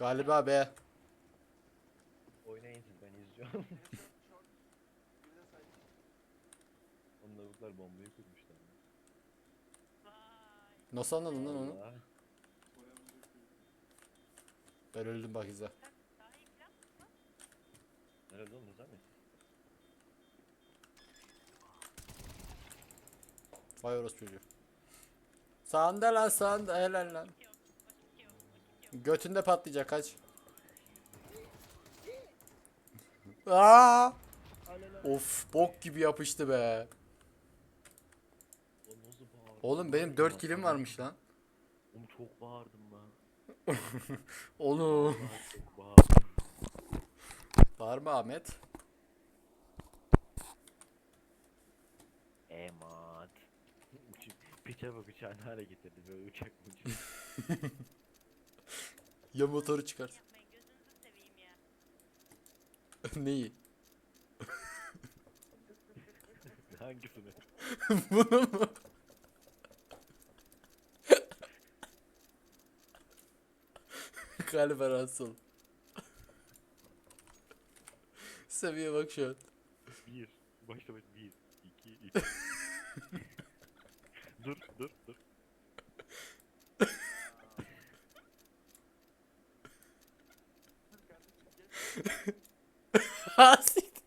Galiba be. Oynayın siz ben izliyorum. Onun lavuklar bombayı kurmuşlar. Nasıl anladın lan onu? Vallahi. Ben öldüm bak izle. Nerede oğlum sen mi? Vay orospu çocuğu. Sağında lan sağında helal lan. Götünde patlayacak kaç. Aa! Of bok gibi yapıştı be. Oğlum benim 4 kilim varmış lan. Oğlum çok bağırdım lan. Oğlum. Çok bağırdım. Var mı Ahmet? Emat. Piçe bak uçağını hale getirdi böyle uçak uçuyor. Ya motoru çıkar. Yapmayın gözünüzü seveyim ya. Neyi? Hangisini? Bunu mu? Galiba ol. Seviye bak şu an. Bir. Başla baş. Bir. iki, üç. dur dur dur. Ha, siktir.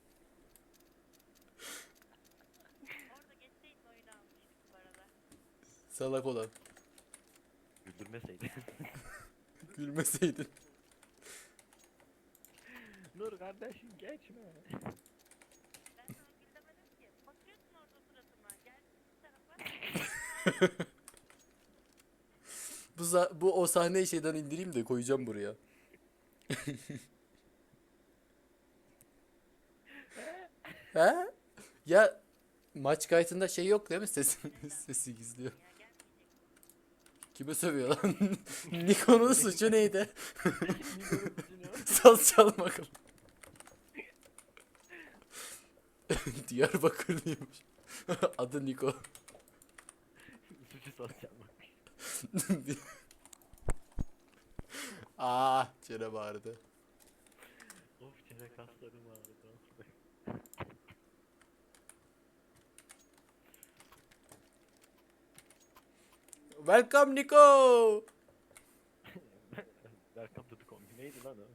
Orada geçseydin oyunu almıştık bu arada. Salak olan. Güldürmeseydin. Gülmeseydin. Nur kardeşim geçme. Bu tarafa. Bu, za- bu o sahneyi şeyden indireyim de koyacağım buraya. He? Ya maç kaydında şey yok değil mi? Sesi, sesi gizliyor. Kime sövüyor lan? Nikon'un suçu neydi? Saz çal bakalım. Diyarbakırlıymış. Adı Niko. Suçu saz çalmak. Çene bağırdı. Of çene kaslarım ağrıdı. Welcome Niko. Welcome to the Kong. Neydi lan o?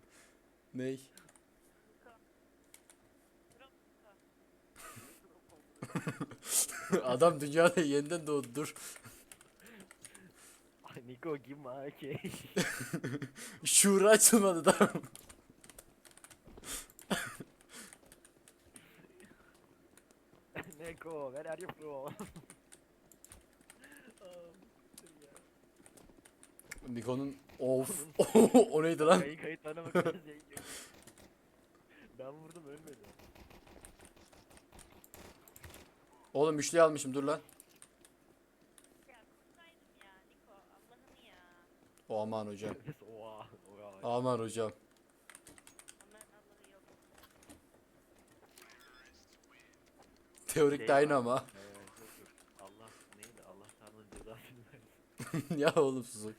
Ney? Adam dünyada yeniden doğdu dur. Niko give my cake. Şuuru açılmadı da. Neko, where are you from? Niko'nun of. o neydi lan? Kayıt kayıtlarına bakarız ya. Ben vurdum ölmedi. Oğlum üçlü almışım dur lan. Ya kursaydım ya Niko. Allah'ım ya. O aman hocam. Oha, oha. Aman hocam. Onların Allah'ı yok. Teorik de aynı ama. Evet, yok, yok. Allah neydi? Allah Tanrı'nın cezasını versin. ya oğlum susun.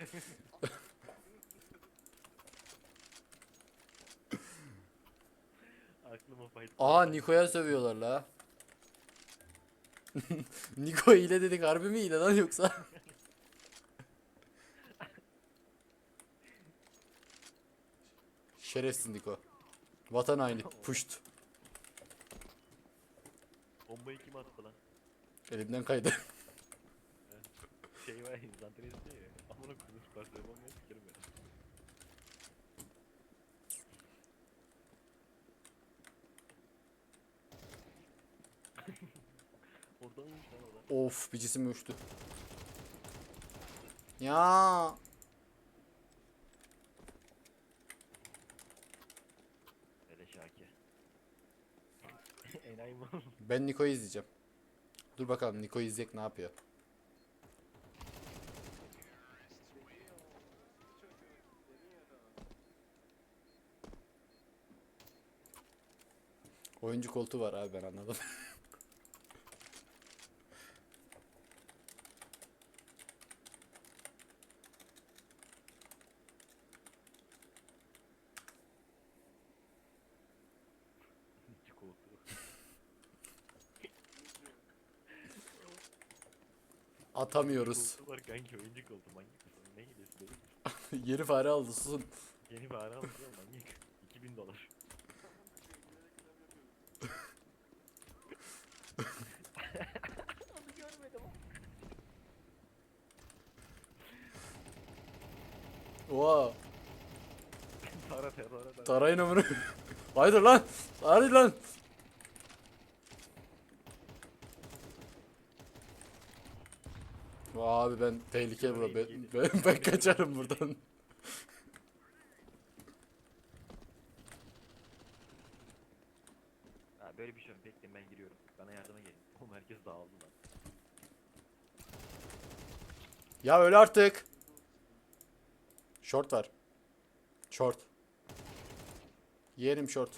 Aklıma fight. Aa Niko'ya sövüyorlar la. Niko hile dedik harbi mi hile lan yoksa? Şerefsiz Niko. Vatan haini puşt. Bombayı kim attı lan? Elimden kaydı. Şey var ya, zantresi ya. Amına koyayım parçaya bombayı sikerim ben. Oradan iyiymiş lan o da. of bir cisim uçtu. Ya Hele şaki. Enayi ben Niko'yu izleyeceğim. Dur bakalım Niko'yu izleyecek ne yapıyor. Oyuncu koltuğu var abi ben anladım. Atamıyoruz. Koltuğu var kanki oyuncu koltuğu manyak mısın? Ne gidiyorsun? Yeni fare aldı susun. Yeni bir ara aldım manyak. 2000 dolar. Oha. Tara tara tara. Tarayın amına. Haydi lan. Hadi lan. Abi ben tehlike bura. Ben, ben, ben kaçarım buradan. Ha böyle bir şey yok. Bekleyin ben giriyorum. Bana yardıma gelin. Oğlum herkes dağıldı lan. Ya öyle artık. Short var. Short. Yerim short.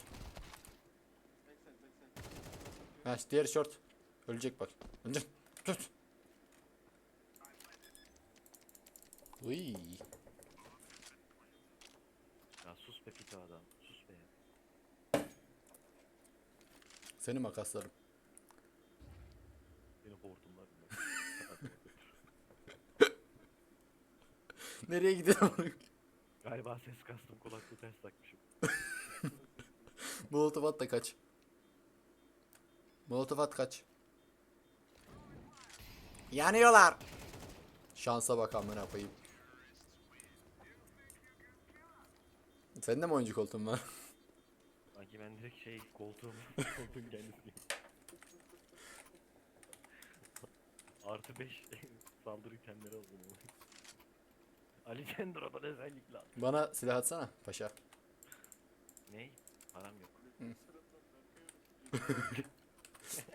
Ha diğer short. Ölecek bak. Önce tut. Uy. Ya sus be pito adam. Sus be. Seni makaslarım. Beni bunlar. Nereye gidiyorum? Galiba ses kastım kulaklığı ters takmışım. Molotov at da kaç. Molotov at kaç. Yanıyorlar. Şansa bak amına koyayım. Sen de mi oyuncu koltuğun var? Sanki ben direkt şey koltuğum koltuğun kendisi. Artı 5 saldırı itemleri aldım. Ali Cendro'dan özellikle al. Bana silah atsana paşa. Ne? Param yok.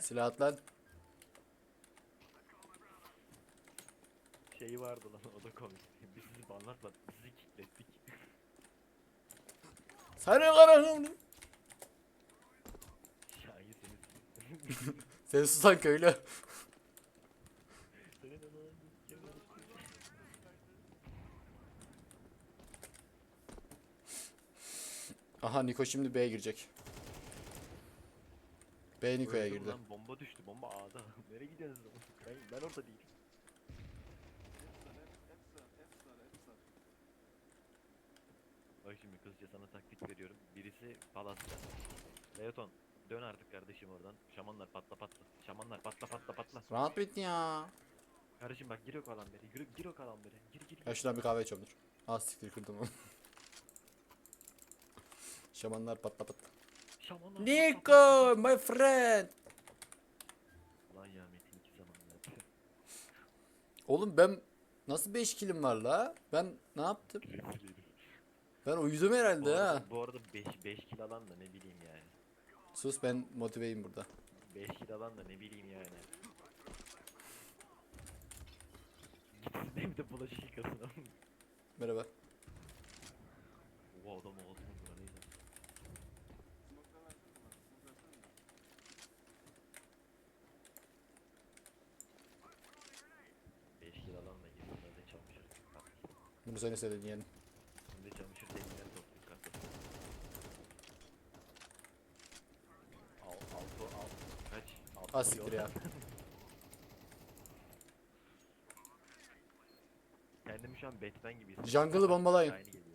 Silah at lan. Şeyi vardı lan o da komik. Biz sizi banlatmadık. biz Sizi kilitlettik. Sen ne karanım? Şahin seni. Sen susan köylü. Senin ananı s**eyim. Aha Niko şimdi B'ye girecek. B Niko'ya girdi. Lan bomba düştü. Bomba A'da. Nereye gidiyorsunuz? Ben, ben orada değilim. Bak şimdi kızca sana taktik veriyorum. Birisi Palas'ta. Leoton dön artık kardeşim oradan. Şamanlar patla patla. Şamanlar patla patla patla. Round bitti ya. Kardeşim bak gir o kalan beri. Gir, gir o kalan beri. Gir gir. Ya gir. şuradan bir kahve içiyorum dur. Az siktir kırdım onu. Şamanlar patla patla. Şamanlar Niko my friend. patla. Lan ya Metin iki. Oğlum ben nasıl 5 kilim var la? Ben ne yaptım? Ben uyudum bu herhalde ha. arada, bu arada 5 5 kill alan da ne bileyim yani. Sus ben motiveyim burada. 5 kill alan da ne bileyim yani. Gitsin evde bulaşık yıkasın. Merhaba. Bu adam ağzını buranıydı. Beş kill alanla girdim ben de çamaşır katlı. Bunu sen istedin yeğenim. Şimdi çamaşır deliğinden toplayıp katlı. Al, altı. Kaç? Altı Az kill siktir ya. Kendimi şu an Batman gibi hissediyorum. Jungle'ı bombalayın. Aynı geliyor.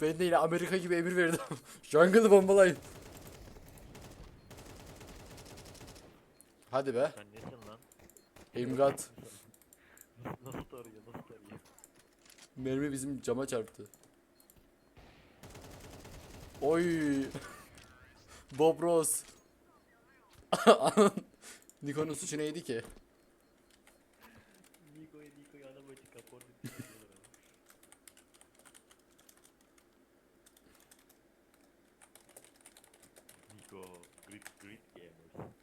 Ben de yine Amerika gibi emir verdim. Jungle'ı bombalayın. Hadi be. Sen nesin lan? İmdat. Nasıl, tarıyor, nasıl tarıyor? Mermi bizim cama çarptı. Oy. Bob Ross. Niko'nun suçu neydi ki? Niko'ya Niko'ya ana bacı kapor Niko, Greek, Greek gamers.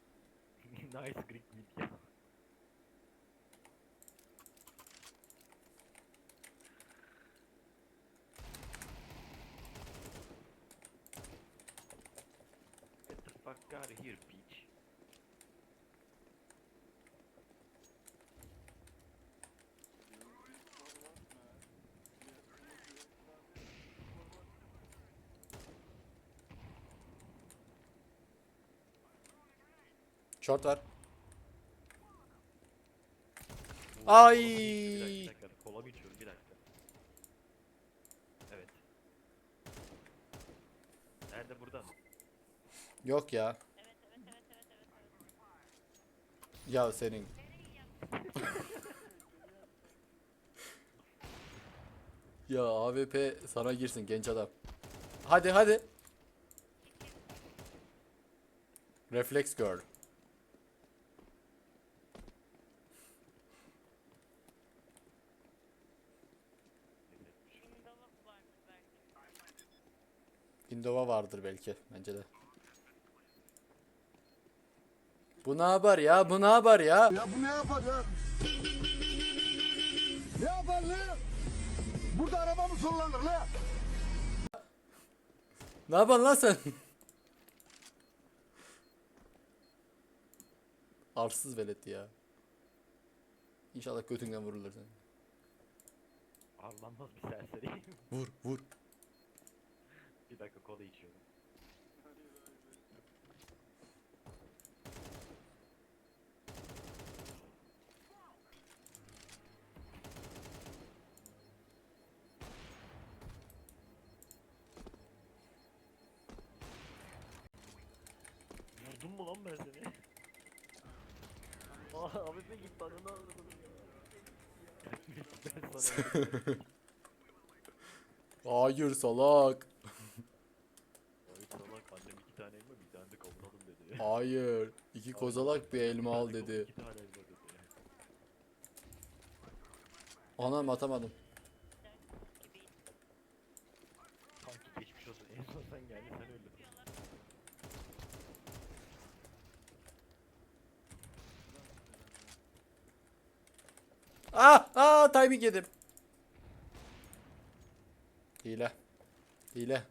Найс, крикнет я. Short var. Ay. kola mı içiyorum? Bir dakika. Evet. Nerede burada mı? Yok ya. Ya senin. Ya AWP sana girsin genç adam. Hadi hadi. Reflex girl. Windows'a vardı belki. Windows'a vardır belki bence de. Bu ne haber ya? Bu ne haber ya? Ya bu ne yapar ya? Ne yapar ne? Burada araba mı sollanır la? Ne yapıyorsun lan sen? Arsız velet ya. İnşallah götünden vurulur sen. Arlanmaz bir serseri. Vur vur. Bir dakika kola içiyorum. Vurdum mu lan ben seni? Aa abi be git bana ne aldın ben sana Hayır salak. Ay salak annem iki tane elma bir tane de kavun alın dedi. Hayır. İki kozalak bir elma al dedi. Anam atamadım. Kanki geçmiş olsun en son sen geldin sen öldün. Ah ah timing yedim. Hile. Hile.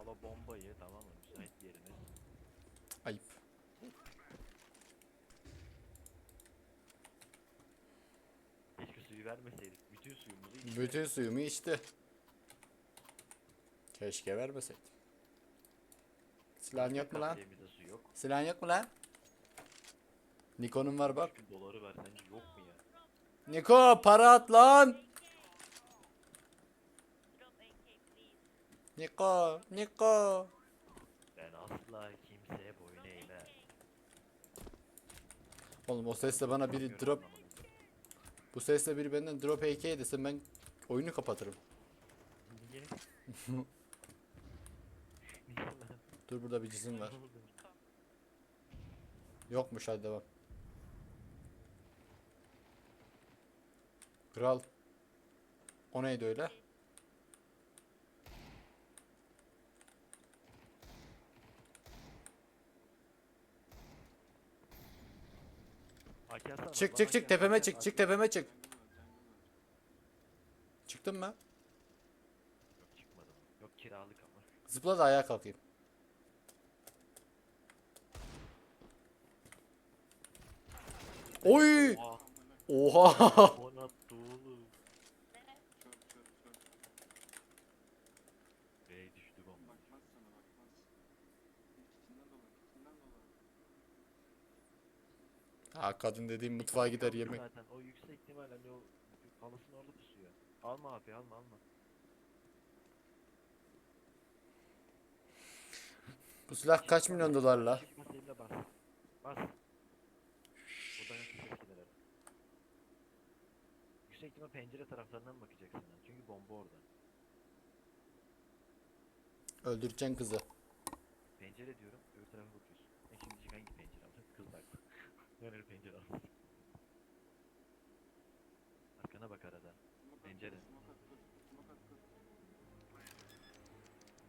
Al o bombayı tamam mı müsait yerine. Ayıp. Keşke suyu vermeseydik. Bütün suyumuzu içtik. Bütün suyumu içti. Keşke vermeseydim. Silahın yok mu lan? Su yok. Silahın yok mu lan? Nikon'un var bak. 3000 doları ver sence yok mu ya? Niko para at lan. Drop AK please. Niko, Niko. Ben asla kimseye boyun eğmem. Oğlum o sesle bana biri drop, bu sesle biri benden drop AK desin ben oyunu kapatırım. Niye? Dur burada bir cisim var. Yokmuş hadi devam. Kral. O neydi öyle? Çık çık çık tepeme çık çık tepeme çık. Çıktın mı? Yok çıkmadım. Yok kiralık ama. Zıpla da ayağa kalkayım. Oy! Oha. Oha! Bana attı oğlum. Bey düştü bomba. Ha kadın dediğim mutfağa gider yemek. Zaten o yüksek ihtimal hani o halısın orada pusuyor. Alma abi alma alma. Bu silah kaç milyon dolar la? Çık bas eline bas. Buradan. Yüksek ihtimal pencere taraflarından bakacaksın lan. Çünkü bomba orada. Öldüreceksin kızı. Pencere diyorum, öbür tarafa bakıyorsun. E şimdi çıkan pencere. Öyle pencere aldım. Arkana bak arada. Pencere.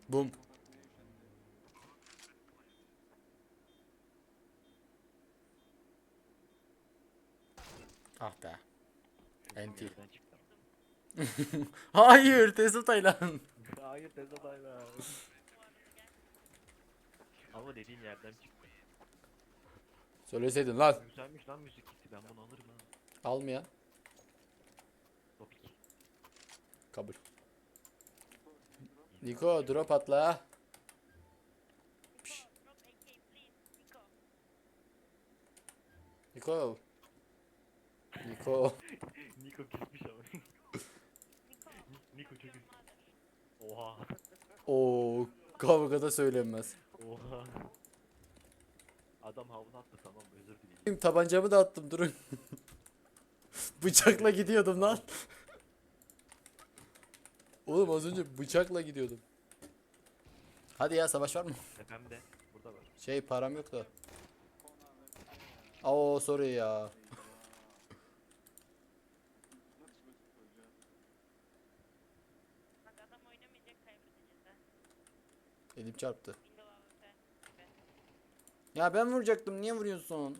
Bum. Ah be. Enti. Hayır Tesla Taylan. Hayır Tesla bayrağı. Ama dediğin yerden çıktı. Söyleseydin lan. Güzelmiş lan müzik gitti ben bunu alırım ha. Almayan. Topik. Kabul. Niko drop atla. Piş. Niko. Niko. Niko kesmiş ama. Niko çok Oha. Oo kavgada söylenmez. Havlu attı tamam özür dileyim. Benim tabancamı da attım durun. Bıçakla gidiyordum lan. Oğlum az önce bıçakla gidiyordum. Hadi ya savaş var mı? Tepemde. Burada var. Şey param yok da. Oo sorry ya. Bak adam oynamayacak kaybedeceğiz ha. Elim çarptı. Ya ben vuracaktım niye vuruyorsun?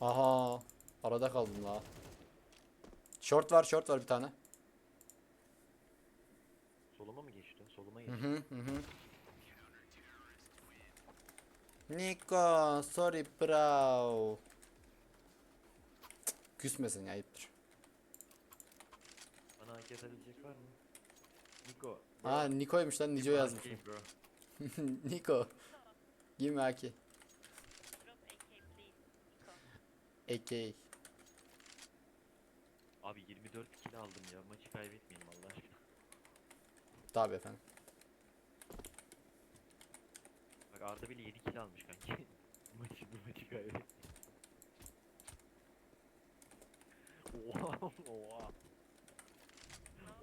Aha. Arada kaldım la. Short var short var bir tane. Soluma mı geçti? Soluma geçti. hı hı hı. Niko, sorry bro. Küsmesin ayıptır. Bana hak Aa Niko'ymuş lan Nico yazmış. Niko. Give me AK. AK. Abi 24 kill aldım ya. Maçı kaybetmeyelim Allah aşkına. Tabii efendim. Bak Arda bile 7 kill almış kanki. maçı bu maçı kaybetmeyelim. Oha oha.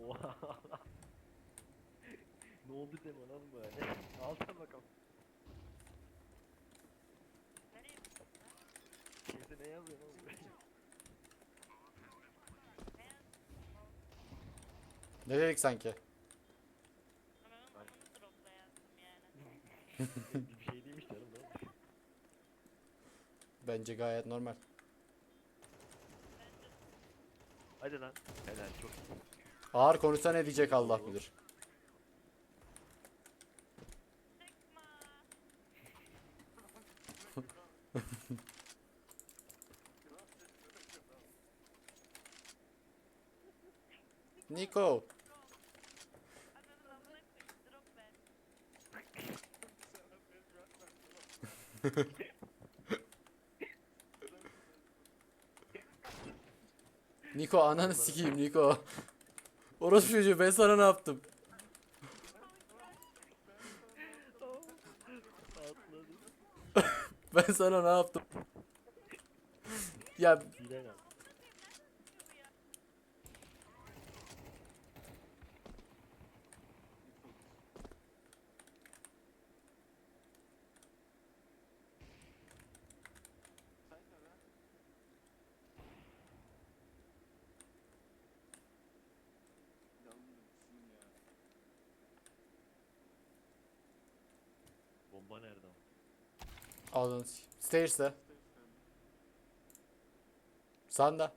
Oha. Ne oldu Demon oğlum böyle? Alsana bakalım. Nereye lan? Şeyde ne yazıyorsun oğlum? Beyaz. Ne dedik sanki? Ama ben onu dropla yazdım yani. bir şey değilmiş canım olmuş? Bence gayet normal. Bence Hadi lan. Helal çok. Ağır konuşsa ne diyecek Allah bilir. Niko. Niko ananı sikeyim Niko. Orospu çocuğu ben sana ne yaptım? Ben sana ne yaptım? Ya Siren al. Bomba nerede? ama? Aldın. Stairs'te. Sanda.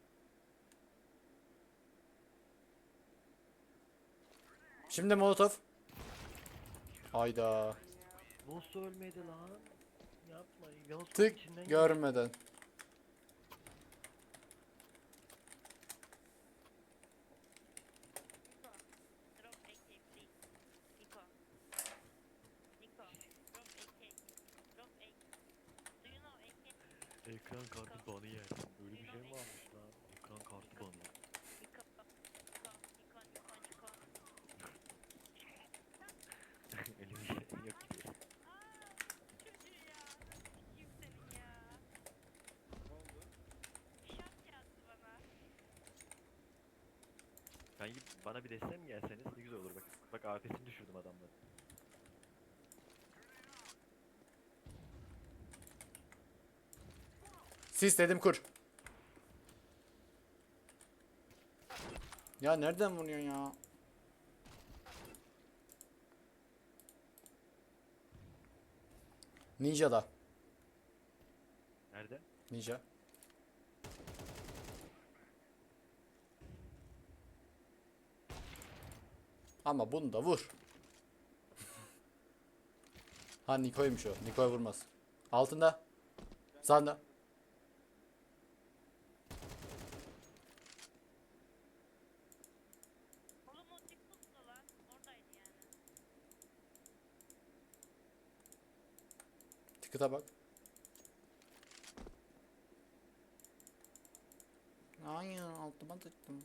Şimdi molotof. Hayda. Nasıl ölmedi lan? Yapma. Tık görmeden. Niko. Drop AK please. Niko. Niko. Drop AK. Drop AK. Do you know AK? Ekran kartı banı yer. Öyle bir şey mi varmış lan? Ekran kartı banı. Bir şey yok bana. Kanki bana bir destem mi gelseniz ne güzel olur bak. Bak AFS'ini düşürdüm adamları. Sis dedim kur. Ya nereden vuruyorsun ya? Ninja'da. Nerede? Ninja. Ama bunu da vur. ha Niko'ymuş o. Niko'ya vurmaz. Altında. Sağında. Oğlum o dik tuttu lan. Oradaydı yani. Ticket'a bak. Hayır altıma tıktım.